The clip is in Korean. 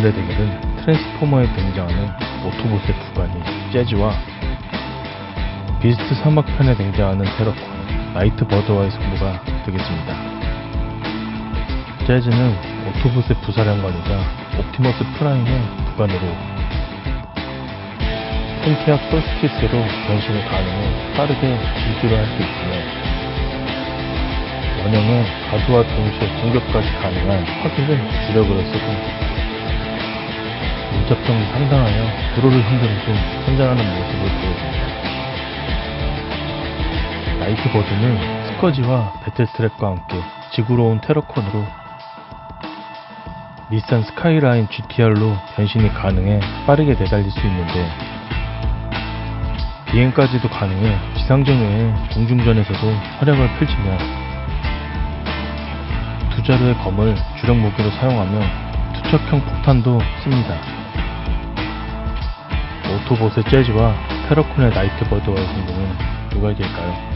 트랜스포머에 등장하는 오토봇의 부관이 재즈와 비스트 사막편에 등장하는 테러콘, 나이트 버드와의 승부가 되겠습니다. 재즈는 오토봇의 부사령관이자 옵티머스 프라임의 부관으로 폰티악 솔스티스로 변신을 가능해 빠르게 질주를 할 수 있으며 원형은 가두와 동시에 공격까지 가능한 화기를 주력으로 쓰고 밀접성이 상당하여 도로를 흔들고 선장하는 모습을 보여줍니다. 나이트 버드는 스커지와 배틀스트랩과 함께 지구로 온 테러콘으로 닛산 스카이라인 GTR로 변신이 가능해 빠르게 내달릴 수 있는데 비행까지도 가능해 지상전 외에 공중전에서도 활약을 펼치며 두 자루의 검을 주력 무기로 사용하며 투척형 폭탄도 씁니다. 오토봇의 재즈와 테러콘의 나이트버드와의 승부는 누가 이길까요?